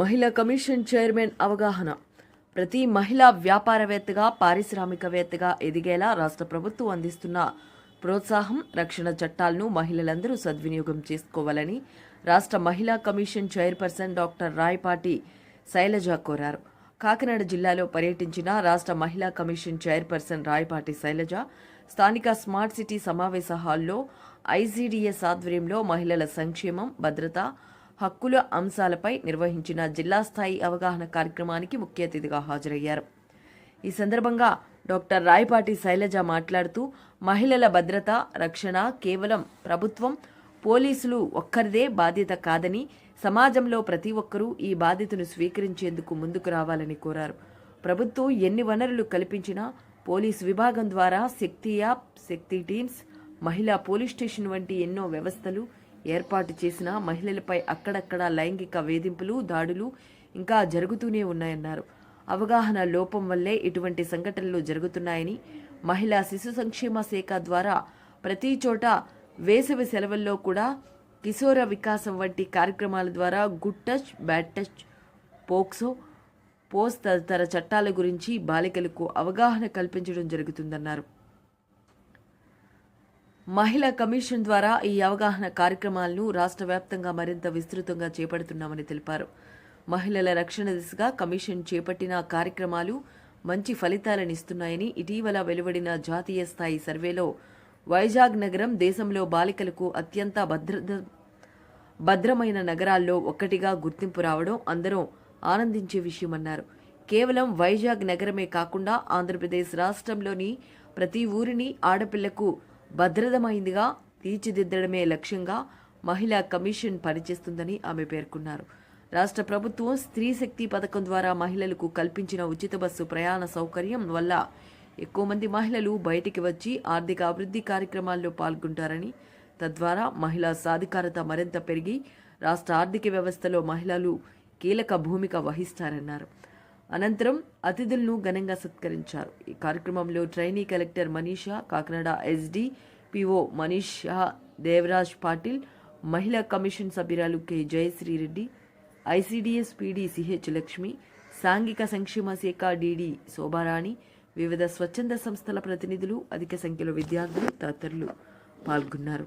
మహిళా commission chairman అవగాహన. ప్రతి మహిళా వ్యాపారవేత్తగా పారిశ్రామికవేత్తగా ఎదిగేలా రాష్ట్ర ప్రభుత్వం అందిస్తున్న ప్రోత్సాహం రక్షణ చట్టాలను మహిళలందరూ సద్వినియోగం చేసుకోవాలని రాష్ట్ర మహిళా commission chairperson doctor Rayapati Sailaja కోరారు. కాకినాడ జిల్లాలో పర్యటించిన రాష్ట్ర మహిళా కమిషన్ చైర్పర్సన్ రాయపాటి శైలజ స్థానిక స్మార్ట్ సిటీ సమావేశ హాల్లో ఐజీడీఏ ఆధ్వర్యంలో మహిళల సంక్షేమం భద్రత హక్కుల అంశాలపై నిర్వహించిన జిల్లా స్థాయి అవగాహన కార్యక్రమానికి ముఖ్య అతిథిగా హాజరయ్యారు. ఈ సందర్భంగా డాక్టర్ రాయపాటి శైలజ మాట్లాడుతూ మహిళల భద్రత రక్షణ కేవలం ప్రభుత్వం పోలీసులు ఒక్కరిదే బాధ్యత కాదని సమాజంలో ప్రతి ఒక్కరూ ఈ బాధ్యతను స్వీకరించేందుకు ముందుకు రావాలని కోరారు. ప్రభుత్వం ఎన్ని వనరులు కల్పించినా పోలీసు విభాగం ద్వారా శక్తి యాప్ శక్తి టీమ్స్ మహిళా పోలీస్ స్టేషన్ వంటి ఎన్నో వ్యవస్థలు ఏర్పాటు చేసిన మహిళలపై అక్కడక్కడ లైంగిక వేధింపులు దాడులు ఇంకా జరుగుతూనే ఉన్నాయన్నారు. అవగాహన లోపం వల్లే ఇటువంటి సంఘటనలు జరుగుతున్నాయని మహిళా శిశు సంక్షేమ శాఖ ద్వారా ప్రతి చోట వేసవి సెలవుల్లో కూడా కిశోర వికాసం వంటి కార్యక్రమాల ద్వారా good touch bad touch POCSO పోస్ తదితర చట్టాల గురించి బాలికలకు అవగాహన కల్పించడం జరుగుతుందన్నారు. మహిళా కమిషన్ ద్వారా ఈ అవగాహన కార్యక్రమాలను రాష్ట్ర వ్యాప్తంగా మరింత విస్తృతంగా చేపడుతున్నామని తెలిపారు. మహిళల రక్షణ దిశగా కమిషన్ చేపట్టిన కార్యక్రమాలు మంచి ఫలితాలనిస్తున్నాయని ఇటీవల వెలువడిన జాతీయ స్థాయి సర్వేలో వైజాగ్ నగరం దేశంలో బాలికలకు అత్యంత భద్ర భద్రమైన నగరాల్లో ఒక్కటిగా గుర్తింపు రావడం అందరూ ఆనందించే విషయమన్నారు. కేవలం వైజాగ్ నగరమే కాకుండా ఆంధ్రప్రదేశ్ రాష్ట్రంలోని ప్రతి ఊరిని ఆడపిల్లకు భద్రతమైందిగా తీర్చిదిద్దడమే లక్ష్యంగా మహిళా కమిషన్ పనిచేస్తుందని ఆమె పేర్కొన్నారు. రాష్ట్ర ప్రభుత్వం స్త్రీ శక్తి పథకం ద్వారా మహిళలకు కల్పించిన ఉచిత బస్సు ప్రయాణ సౌకర్యం వల్ల ఎక్కువ మంది మహిళలు బయటికి వచ్చి ఆర్థిక అభివృద్ధి కార్యక్రమాల్లో పాల్గొంటారని తద్వారా మహిళా సాధికారత మరింత పెరిగి రాష్ట్ర ఆర్థిక వ్యవస్థలో మహిళలు కీలక భూమిక వహిస్తారన్నారు. అనంతరం అతిథులను ఘనంగా సత్కరించారు. ఈ కార్యక్రమంలో trainee collector Manisha Kakinada SDPO Manisha Devaraj Patil మహిళా కమిషన్ సభ్యురాలు K Jayashree Reddy Reddy PD CH Lakshmi సాంఘిక సంక్షేమ శాఖ డిడి శోభారాణి వివిధ స్వచ్ఛంద సంస్థల ప్రతినిధులు అధిక సంఖ్యలో విద్యార్థులు తదితరులు పాల్గొన్నారు.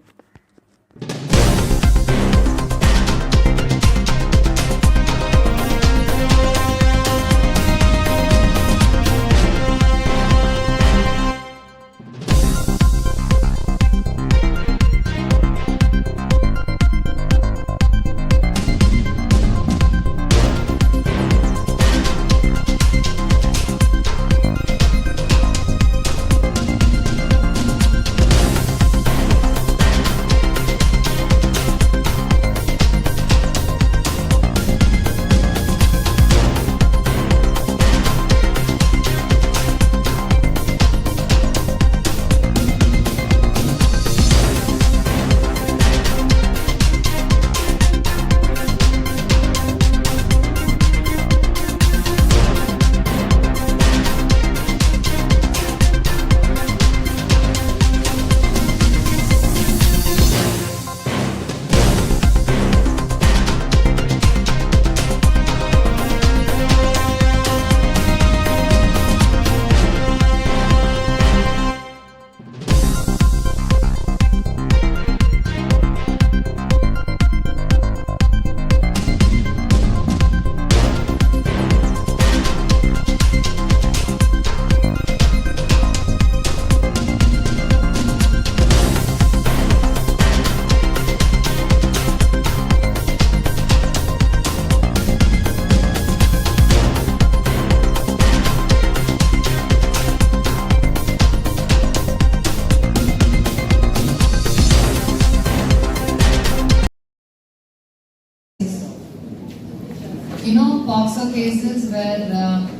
Cases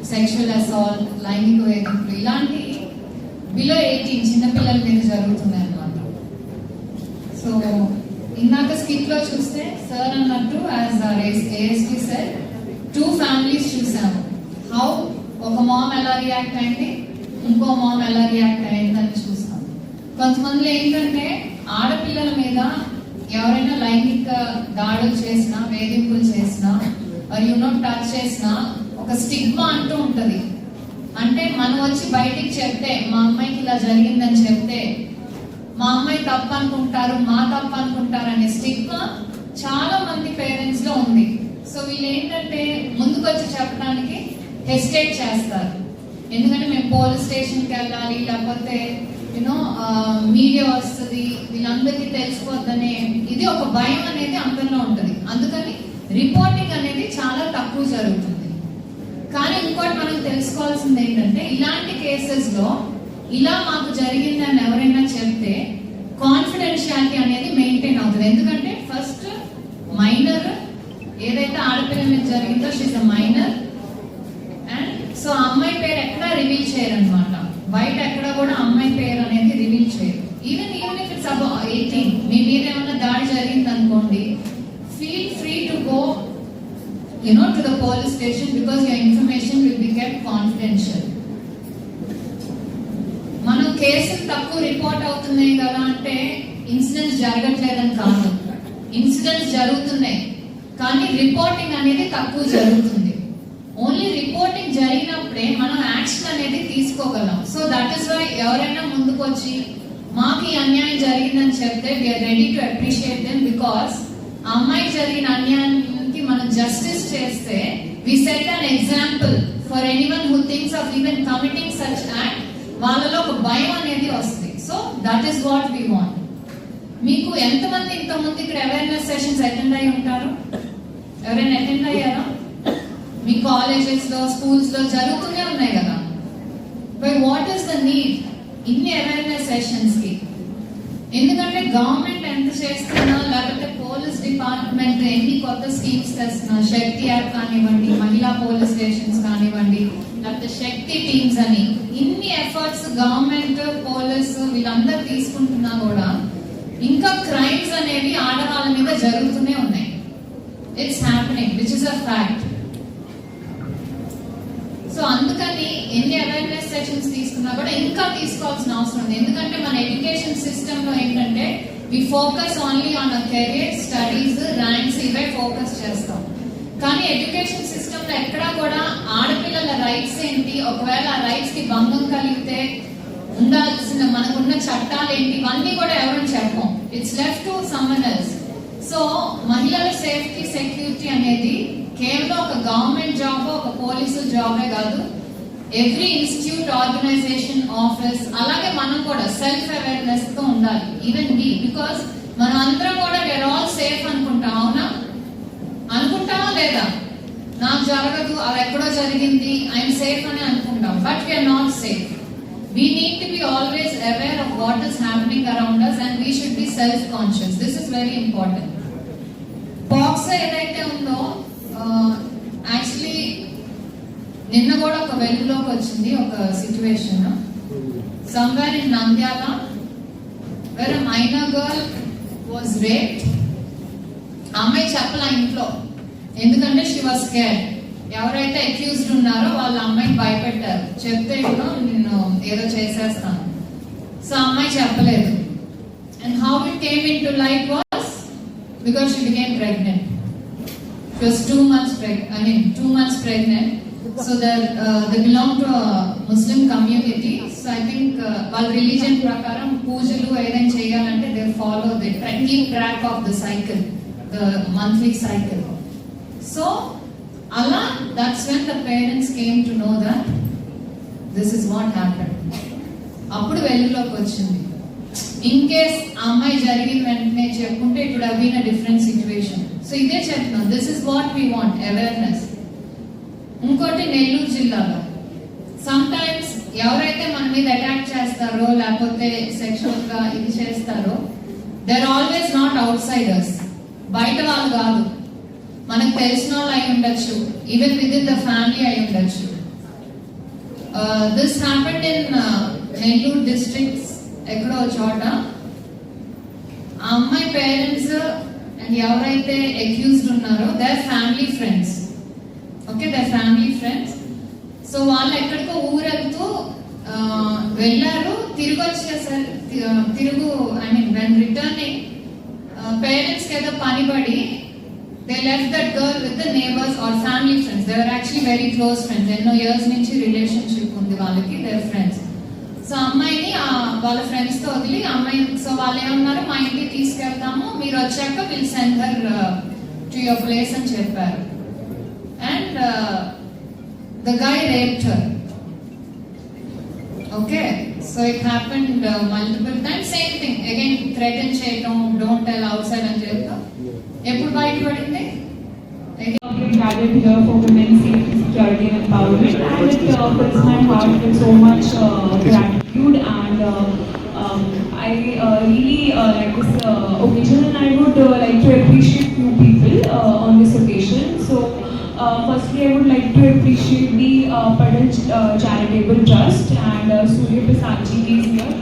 సెక్షువల్ అసాల్ట్ లైంగిక వేధింపులు ఇలాంటి బిలో ఎయిటీన్ చిన్నపిల్లల మీద జరుగుతున్నాయి అన్నమాట. సో ఇందాక స్కిట్లో చూస్తే సార్ అన్నట్టు as ASP sir two families చూసాము హౌ ఒక మామ్ ఎలా రియాక్ట్ అయింది ఇంకో మామ్ ఎలా రియాక్ట్ అయిందని చూసాం. కొంతమందిలో ఏంటంటే ఆడపిల్లల మీద ఎవరైనా లైంగిక దాడులు చేసినా వేధింపులు చేసినా యూనో టచ్ చేసినా ఒక స్టిగ్మా అంటూ ఉంటది. అంటే మనం వచ్చి బయటికి చెప్తే మా అమ్మాయికి ఇలా జరిగిందని చెప్తే మా అమ్మాయి తప్పు అనుకుంటారు మా తప్పు అనుకుంటారు అనే స్టిగ్మా చాలా మంది పేరెంట్స్లో ఉంది. సో వీళ్ళు ఏంటంటే ముందుకు వచ్చి చెప్పడానికి హెసిటేట్ చేస్తారు. ఎందుకంటే మేము పోలీస్ స్టేషన్కి వెళ్ళాలి లేకపోతే యూనో మీడియా వస్తుంది వీళ్ళందరికీ తెలిసిపోద్దనే ఇది ఒక భయం అనేది అందరిలో ఉంటుంది. అందుకని రిపోర్టింగ్ అనేది చాలా తక్కువ జరుగుతుంది. కానీ ఇంకోటి మనం తెలుసుకోవాల్సింది ఏంటంటే ఇలాంటి కేసెస్లో ఇలా మాకు జరిగిందని ఎవరైనా చెప్తే కాన్ఫిడెన్షియాలిటీ అనేది మెయింటైన్ అవుతుంది. ఎందుకంటే ఫస్ట్ మైనర్ ఏదైతే ఆడపిల్ల మీద జరిగిందో she's a minor and so అమ్మాయి పేరు ఎక్కడ రివీల్ చేయరు అనమాట బయట ఎక్కడ కూడా అమ్మాయి పేరు అనేది రివీల్ చేయరు. Even even if it's above eighteen మీ మీద ఏమైనా దాడి జరిగింది అనుకోండి feel free to go you know to the police station because your information will be kept confidential. మనం కేసులు తక్కువ రిపోర్ట్ అవుతున్నాయి కదా అంటే ఇన్సిడెంట్స్ జరగట్లేదని కాదు. ఇన్సిడెంట్స్ జరుగుతున్నాయి. కానీ రిపోర్టింగ్ అనేది తక్కువ జరుగుతుంది. ఓన్లీ రిపోర్టింగ్ జరిగినప్పుడే మనం యాక్షన్ అనేది తీసుకోగలం. సో దట్ ఇస్ వై ఎవరైనా ముందుకు వచ్చి మాకు ఈ అన్యాయం జరిగిందని చెప్తే we're ready to appreciate them because అమ్మాయి జరిగిన అన్యాయం మనం జస్టిస్ చేస్తే we set an example for anyone who thinks of even committing such act వాళ్ళలో ఒక భయం అనేది వస్తుంది. So that is what we want మీకు ఎంతమంది ఇంతకుముందు ఇక్కడ అవేర్నెస్ సెషన్స్ అటెండ్ అయి ఉంటారు? ఎవరైనా అటెండ్ అయ్యారా? మీ కాలేజెస్లో స్కూల్స్లో జరుగుతూనే ఉన్నాయి కదా. By what is the need ఇన్ని అవేర్నెస్ సెషన్స్కి ఎందుకంటే గవర్నమెంట్ ఎంత చేస్తున్నా లేకపోతే పోలీస్ డిపార్ట్మెంట్ ఎన్ని కొత్త స్కీమ్స్ తెస్తున్నా శక్తి యాప్ కానివ్వండి మహిళా పోలీస్ స్టేషన్స్ కానివ్వండి లేకపోతే శక్తి టీమ్స్ అని ఇన్ని ఎఫర్ట్స్ గవర్నమెంట్ పోలీస్ వీళ్ళందరూ తీసుకుంటున్నా కూడా ఇంకా క్రైమ్స్ అనేవి ఆడవాళ్ళ మీద జరుగుతూనే ఉన్నాయి. It's happening which is a fact so అందుకని ఎన్ని అవేర్నెస్ సెషన్స్ తీసుకున్నా కూడా ఇంకా తీసుకోవాల్సిన అవసరం ఉంది. ఎందుకంటే మన ఎడ్యుకేషన్ సిస్టమ్లో ఏంటంటే we focus only on a career studies ranks ఇవే ఫోకస్ చేస్తాం. కానీ ఎడ్యుకేషన్ సిస్టమ్లో ఎక్కడా కూడా ఆడపిల్లల రైట్స్ ఏంటి? ఒకవేళ ఆ రైట్స్కి భంగం కలిగితే ఉండాల్సిన మనకున్న చట్టాలు ఏంటి? ఇవన్నీ కూడా ఎవరు చెప్పం. It's left to someone else so మహిళల సేఫ్టీ సెక్యూరిటీ అనేది కేవలం ఒక గవర్నమెంట్ జాబ్ ఒక పోలీసు జాబే కాదు ఎవ్రీ ఇన్స్టిట్యూట్ ఆర్గనైజేషన్ ఆఫీస్ అలాగే మనం కూడా సెల్ఫ్ అవేర్నెస్తో ఉండాలి ఈవెన్ మీ బికాస్ మనం అందరం కూడా వేర్ ఆల్ సేఫ్ అనుకుంటాం అవునా? అనుకుంటామా లేదా? నాకు జరగదు అది ఎక్కడో జరిగింది ఐఎమ్ సేఫ్ అని అనుకుంటాం but we're not safe we need to be always aware of what is happening around us and we should be self conscious this is very important box ఏదైతే ఉందో యాక్చువల్లీ నిన్న కూడా ఒక వెలుగులోకి వచ్చింది ఒక situation somewhere in Nandyal where minor girl was rape అమ్మాయి చెప్పల ఇంట్లో. ఎందుకంటే షీ వాజ్ కేర్ ఎవరైతే అక్యూజ్డ్ ఉన్నారో వాళ్ళ అమ్మాయిని భయపెట్టారు. చెప్తే ఇంట్లో నేను ఏదో చేసేస్తాను. సో అమ్మాయి చెప్పలేదు. And how it came in to life was because she became pregnant she was two months preg I mean two months pregnant So they uh, they belong to a Muslim community. So I think uh, while religion prakaram పూజలు ఏదైనా చేయాలంటే they follow the keep track of the cycle, the monthly cycle. So అలా that's when the parents came to know that this is what happened. అప్పుడు వెలుగులోకి వచ్చింది in case ఆ అమ్మాయి జరిగిన వెంటనే చెప్పుకుంటే ఇప్పుడు అవి డిఫరెంట్ సిచ్యువేషన్ సో ఇదే చెప్తున్నాం this is what we want awareness ఇంకోటి నెల్లూరు జిల్లాలో. సమ్ టైమ్స్ ఎవరైతే మన మీద అటాక్ చేస్తారో లేకపోతే సెక్షువల్గా ఇది చేస్తారో they're always not outsiders బయట వాళ్ళు కాదు. మనకు తెలిసిన వాళ్ళు అయి ఉండొచ్చు. Even within the family అయి ఉండొచ్చు. This happened in Nellore districts ఎక్కడో చోట. ఆ అమ్మాయి పేరెంట్స్ అండ్ ఎవరైతే అక్యూజ్డ్ ఉన్నారో their family friends okay their family friends so వాళ్ళు ఎక్కడికో ఊరెళ్తూ వెళ్ళారు. తిరిగి వచ్చేసరి తిరుగు ఐ మీన్ వెన్ రిటర్నింగ్ పేరెంట్స్కి ఏదో పని పడి they left that girl with the neighbours or family friends they were actually very close friends ఎన్నో ఇయర్స్ నుంచి రిలేషన్షిప్ ఉంది వాళ్ళకి. దేర్ ఫ్రెండ్స్ సో అమ్మాయిని వాళ్ళ ఫ్రెండ్స్తో వదిలి అమ్మాయి సో వాళ్ళు ఏమన్నారు? మా ఇంటికి తీసుకెళ్తాము. మీరు వచ్చాక will send her to your place అని చెప్పారు. And the guy raped her okay so it happened multiple times same thing again threaten చేయటం డోంట్ టెల్ అవుట్ సైడ్ అని చెప్తా ఎప్పుడు బయటపడింది being gathered here for women's safety, security and empowerment and it uh, fills my heart with so much uh, gratitude and uh, um, I uh, really uh, like this uh, occasion and I would uh, like to appreciate few people uh, on this occasion. Uh, firstly I would like to appreciate the uh, Padal uh, Charitable Trust and uh, Surya Prasadji is here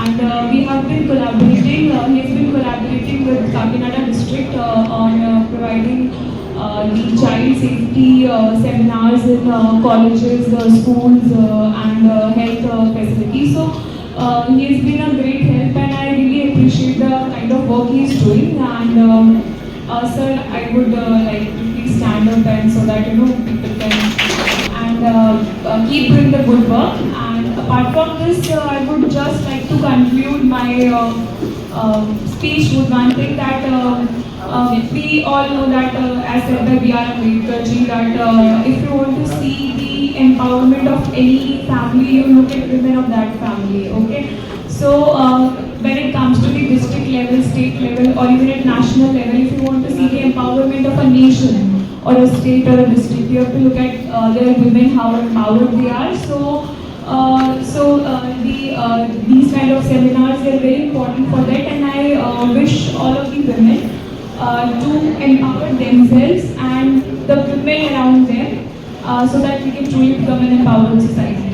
and uh, we have been collaborating, uh, he has been collaborating with Kakinada district uh, on uh, providing the child safety seminars in colleges, schools and health facilities. So he has been a great help and I really appreciate the kind of work he is doing and um, sir I would like to please stand up and so that you know people can and uh, uh, keep doing the good work. And apart from this, uh, I would just like to conclude my uh, um speech with one thing that uh, uh, we all know that uh, as said by B.R. Ambedkar ji that uh, if you want to see the empowerment of any family, you look at women of that family. Okay. So uh, when it comes to the district level, state level, or even at national level, if you want to see the empowerment of a nation or a state or a district, you have to look at uh, their women, how empowered they are. So, uh, so uh, the uh, these kind of seminars are very important for that, and I uh, wish all of the women uh, to empower themselves and the women around them, uh, so that we can truly become an empowered society.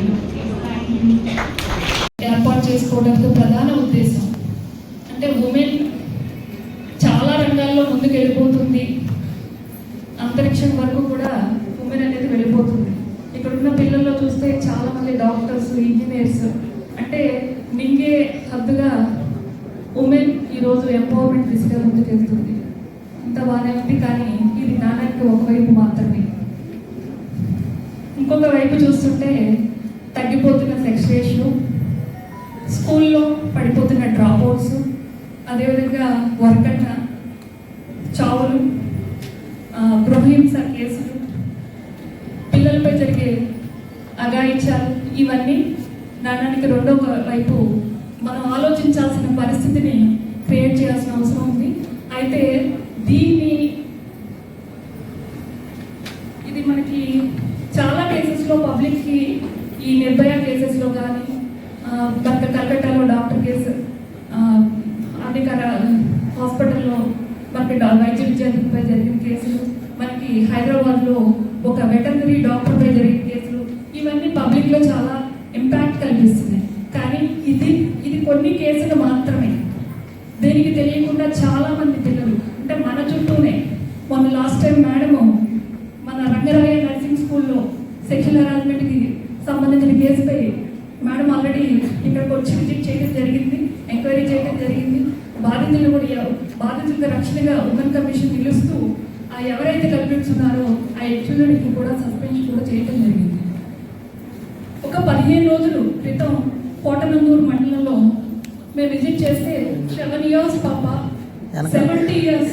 చావులు గృహహింస కేసులు పిల్లలపై జరిగే అగాయిత్యాలు ఇవన్నీ నాణానికి రెండో వైపు మనం ఆలోచించాల్సిన పరిస్థితిని క్రియేట్ చేయాల్సిన అవసరం ఉంది. అయితే దీన్ని ఇది మనకి చాలా కేసెస్లో పబ్లిక్కి ఈ నిర్భయ కేసెస్లో కానీ భర్త కలకట్టాలో డాక్టర్ కేసు ఆ, అధికార హాస్పిటల్లో మనకి డా- వైద్య విద్యార్థిపై జరిగిన కేసులు మనకి హైదరాబాద్లో ఒక వెటర్నరీ డాక్టర్పై జరిగిన కేసులు ఇవన్నీ పబ్లిక్లో చాలా ఇంపాక్ట్ కలిగిస్తున్నాయి కానీ ఇది ఇది కొన్ని కేసులు మాత్రమే. దీనికి తెలియకుండా చాలా మంది పిల్లలు అంటే మన చుట్టూనే మొన్న లాస్ట్ టైం మేడము మన రంగరాయ నర్సింగ్ స్కూల్లో సెక్షువల్ హెరాస్మెంట్కి సంబంధించిన కేసుపై మేడం ఆల్రెడీ ఇక్కడికి వచ్చి విజిట్ చేయడం జరిగింది ఎంక్వైరీ చేయడం జరిగింది బాధితులు కూడా ఎవ- బాధితులకు రక్షణగా ఉమెన్ కమిషన్ నిలుస్తూ ఆ ఎవరైతే కల్పించున్నారో ఆ ఎక్స్యూజన్కి కూడా సస్పెన్షన్ కూడా చేయడం జరిగింది ఒక పదిహేను రోజులు క్రితం కోటనందూరు మండలంలో మేము విజిట్ చేస్తే సెవెన్ ఇయర్స్ పాప సెవెంటీ ఇయర్స్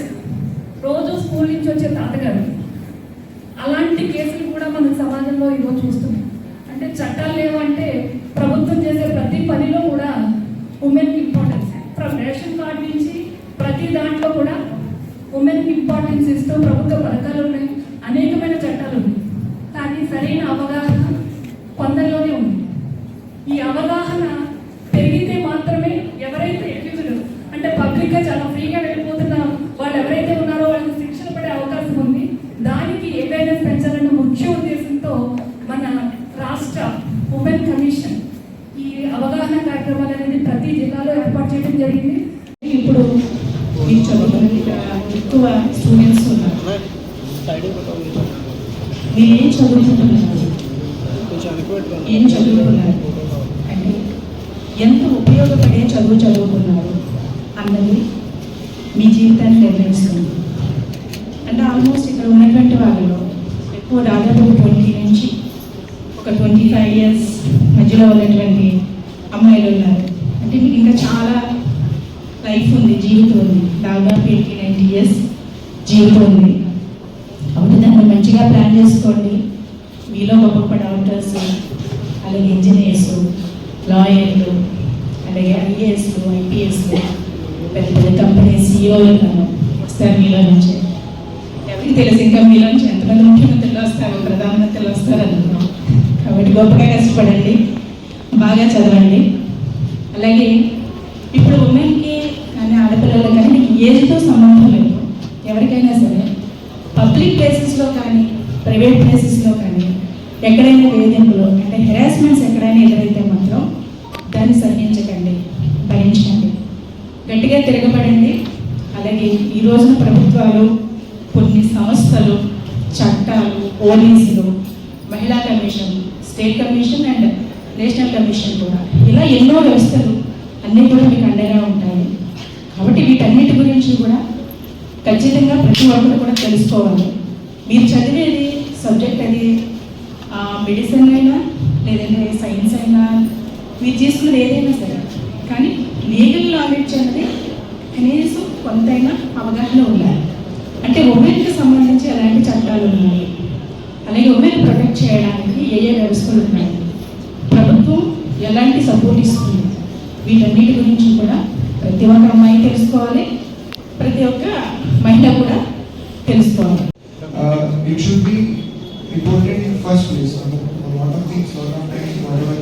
రోజు స్కూల్ నుంచి వచ్చే తాతగారు అలాంటి కేసులు కూడా మన సమాజంలో ఈరోజు చూస్తున్నాం. అంటే చట్టాలు లేవంటే ప్రభుత్వం చేసే ప్రతి పనిలో కూడా ఉమెన్కి ఇంపార్టెన్స్ ఫ్రమ్ రేషన్ కార్డ్ నుంచి ప్రతి దాంట్లో కూడా ఉమెన్కి ఇంపార్టెన్స్ ఇస్తూ ప్రభుత్వ పథకాలు ఉన్నాయి అనేకమైన చట్టాలు ఉన్నాయి కానీ సరైన అవగాహన కొందరిలోనే ఉంది ఈ అవగాహన పెరిగితే మాత్రమే ఎవరైతే ఎక్యూజ్డ్ అంటే పబ్లిక్గా చాలా ఫ్రీగా వెళ్ళిపోతున్న వాళ్ళు ఎవరైతే ఉన్నారో వాళ్ళకి శిక్షణ పడే అవకాశం ఉంది దానికి ఏదైనా పెంచాలన్న ముఖ్య ఉద్దేశంతో మన రాష్ట్ర ఉమెన్ కమిషన్ ఈ అవగాహన కార్యక్రమాలు అనేది ప్రతి జిల్లాలో ఏర్పాటు చేయడం జరిగింది. ఇప్పుడు మీరు చదువుకునే ఎక్కువ స్టూడెంట్స్ ఉన్నారు. మీరు ఏం చదువుకుంటున్నారు? ఏం చదువుకున్నారు? అంటే ఎంత ఉపయోగపడే చదువు చదువుకున్నారు అన్నది మీ జీవితాన్ని నిర్ణయిస్తుంది అంటే ఆల్మోస్ట్ ఇక్కడ ఉన్నటువంటి వాళ్ళలో ఓ దాదాపు ట్వంటీ నుంచి ఒక ట్వంటీ ఫైవ్ ఇయర్స్ మధ్యలో ఉన్నటువంటి అమ్మాయిలు ఉన్నారు అంటే మీకు ఇంకా చాలా లైఫ్ ఉంది జీవితం ఉంది దాదాపు ఎయిటీ నైంటీ ఇయర్స్ జీవితం ఉంది కాబట్టి దాన్ని మంచిగా ప్లాన్ చేసుకోండి మీలో గొప్ప గొప్ప డాక్టర్స్ అలాగే ఇంజనీర్స్ లాయర్లు అలాగే ఐఏఎస్లు ఐపీఎస్లు పెద్ద పెద్ద కంపెనీ సీఈఓలు వస్తారు మీలో నుంచి. ఎవరికి తెలుసు ఇంకా మీలో నుంచి? ఎంతమంది ముఖ్యమంత్రులు వస్తారు ప్రధానమంత్రులు వస్తారు అనుకున్నాం కాబట్టి గొప్పగా కష్టపడండి బాగా చదవండి. అలాగే ఇప్పుడు ఉమెన్కి కానీ ఆడపిల్లలు కానీ మీకు ఏజ్తో సంబంధం లేదు. ఎవరికైనా సరే పబ్లిక్ ప్లేసెస్లో కానీ ప్రైవేట్ ప్లేసెస్లో కానీ ఎక్కడైనా వేధింపులు అంటే హెరాస్మెంట్స్ ఎక్కడైనా ఎదురైతే మాత్రం దాన్ని సహించకండి భరించకండి. గట్టిగా తిరగబడండి. అలాగే ఈ రోజున ప్రభుత్వాలు కొన్ని సంస్థలు చట్టాలు పోలీసులు మహిళా commission state commission and national commission కూడా ఇలా ఎన్నో వ్యవస్థలు అన్నీ కూడా మీకు అండగా ఉంటాయి. కాబట్టి వీటన్నిటి గురించి కూడా ఖచ్చితంగా ప్రతి ఒక్కరు కూడా తెలుసుకోవాలి. మీరు చదివే అయినా మీరు తీసుకున్నది ఏదైనా సరే. కానీ లీగల్ నాలెడ్జ్ అనేది కనీసం కొంతైనా అవగాహన ఉండాలి. అంటే ఉమెన్కి సంబంధించి ఎలాంటి చట్టాలు ఉన్నాయి? అలాగే ఉమెన్ ప్రొటెక్ట్ చేయడానికి ఏ ఏ వ్యవస్థలు ఉన్నాయి? ప్రభుత్వం ఎలాంటి సపోర్ట్ ఇస్తుంది? వీటన్నిటి గురించి కూడా ప్రతి ఒక్క అమ్మాయి తెలుసుకోవాలి. ప్రతి ఒక్క మహిళ కూడా తెలుసుకోవాలి. It should be important in first place place. Uh, a lot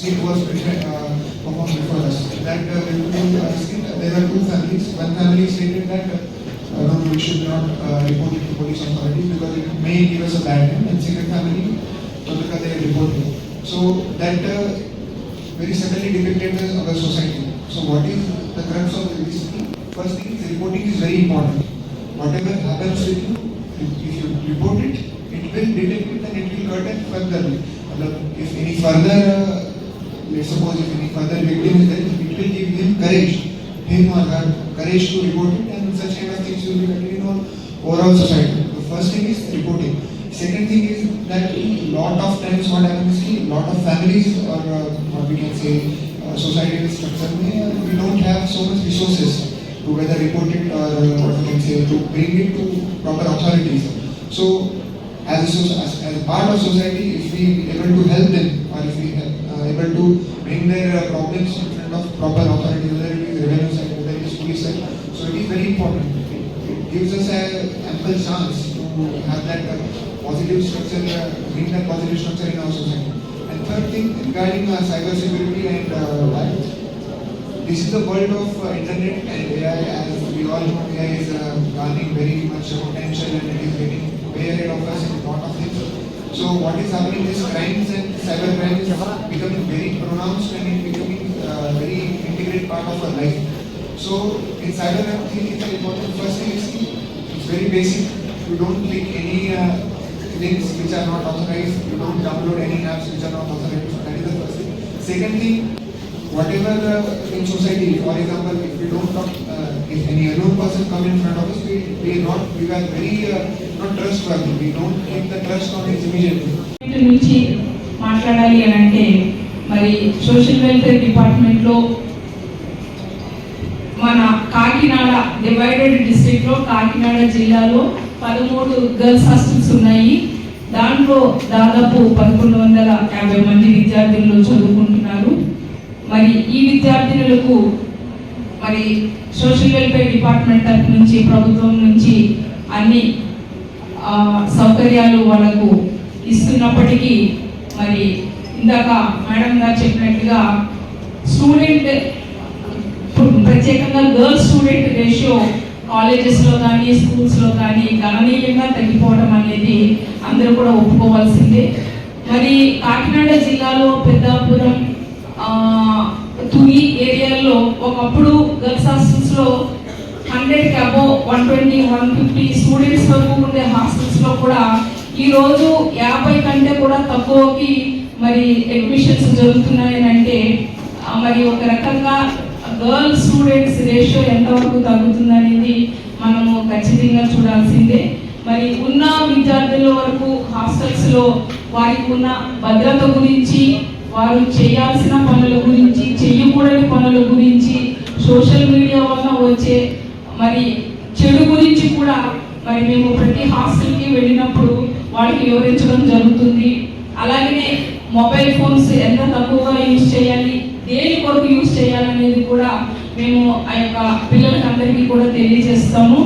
scene was uh, performed before us. That uh, beautiful uh, scene, there were two families. One family stated that uh, no, we should not uh, report it to police authorities because it may give us a bad name. And second family, Tolaka, they reported. So that uh, very suddenly depicted our society. So what is the crux of this thing? First thing is reporting is very important. Whatever happens with you, if you report it, it will detect it and it will curtain further. If any further, uh, suppose if any further victim is there, it will give him courage, him or her courage to report it and such kind of things will be continuing on overall society. The first thing is reporting. Second thing is that lot of times what happens is lot of families or uh, what we can say uh, societal structure uh, we don't have so much resources to whether report it or uh, what we can say to bring it to proper authorities. So as a, as, as a part of society, if we able to help them or if we uh, able to bring their problems in front of proper authorities, whether it is revenue side, whether it is police side, so it is very important. It, gives us a ample chance to have that positive structure, uh, bring that positive structure in our society. And third thing regarding uh, cyber security and uh, this is the world of uh, internet and AI as we all know AI is uh, very much potential and it is getting way ahead of us in a lot of things. So what is happening is crimes and cyber crime is becoming very pronounced and it becoming uh, very integrated part of our life. So in cyber crime thing is important first thing is it's very basic. You don't click any uh, links which are not authorized. You don't download any apps which are not authorized. That is the first thing. Second thing, whatever uh, in society, for example, if we don't talk, uh, if any unknown person come in front of us, we, we are not, we are very uh, We don't the trust on it immediately. నుంచి మాట్లాడాలి అని అంటే మరి social welfare డిపార్ట్మెంట్లో మన Kakinada divided డిస్ట్రిక్ట్లో కాకినాడ జిల్లాలో పదమూడు గర్ల్స్ హాస్టల్స్ ఉన్నాయి దాంట్లో దాదాపు పదకొండు వందల యాభై మంది విద్యార్థులు చదువుకుంటున్నారు మరి ఈ విద్యార్థినులకు మరి సోషల్ వెల్ఫేర్ డిపార్ట్మెంట్ తరఫు నుంచి ప్రభుత్వం నుంచి అన్ని సౌకర్యాలు వాళ్ళకు ఇస్తున్నప్పటికీ మరి ఇందాక మేడం గారు చెప్పినట్టుగా స్టూడెంట్ ప్రత్యేకంగా గర్ల్స్ స్టూడెంట్ రేషియో కాలేజెస్లో కానీ స్కూల్స్లో కానీ గణనీయంగా తగ్గిపోవడం అనేది అందరూ కూడా ఒప్పుకోవాల్సిందే. మరి కాకినాడ జిల్లాలో పెద్దాపురం తుని ఏరియాల్లో ఒకప్పుడు గర్ల్స్ హాస్టల్స్లో హండ్రెడ్కి above one twenty one fifty students వరకు ఉండే హాస్టల్స్లో కూడా ఈరోజు యాభై కంటే కూడా తక్కువకి మరి అడ్మిషన్స్ జరుగుతున్నాయని అంటే మరి ఒక రకంగా గర్ల్స్ స్టూడెంట్స్ రేషియో ఎంతవరకు తగ్గుతుందనేది మనము ఖచ్చితంగా చూడాల్సిందే. మరి ఉన్న విద్యార్థుల వరకు హాస్టల్స్లో వారికి ఉన్న భద్రత గురించి వారు చేయాల్సిన పనుల గురించి చేయకూడని పనుల గురించి సోషల్ మీడియా వల్ల వచ్చే మరి చెడు గురించి కూడా మరి మేము ప్రతి హాస్టల్కి వెళ్ళినప్పుడు వాళ్ళకి వివరించడం జరుగుతుంది. అలాగనే మొబైల్ ఫోన్స్ ఎంత తక్కువగా యూజ్ చేయాలి దేని కొరకు యూజ్ చేయాలనేది కూడా మేము ఆ యొక్క పిల్లలకి అందరికీ కూడా తెలియజేస్తాము.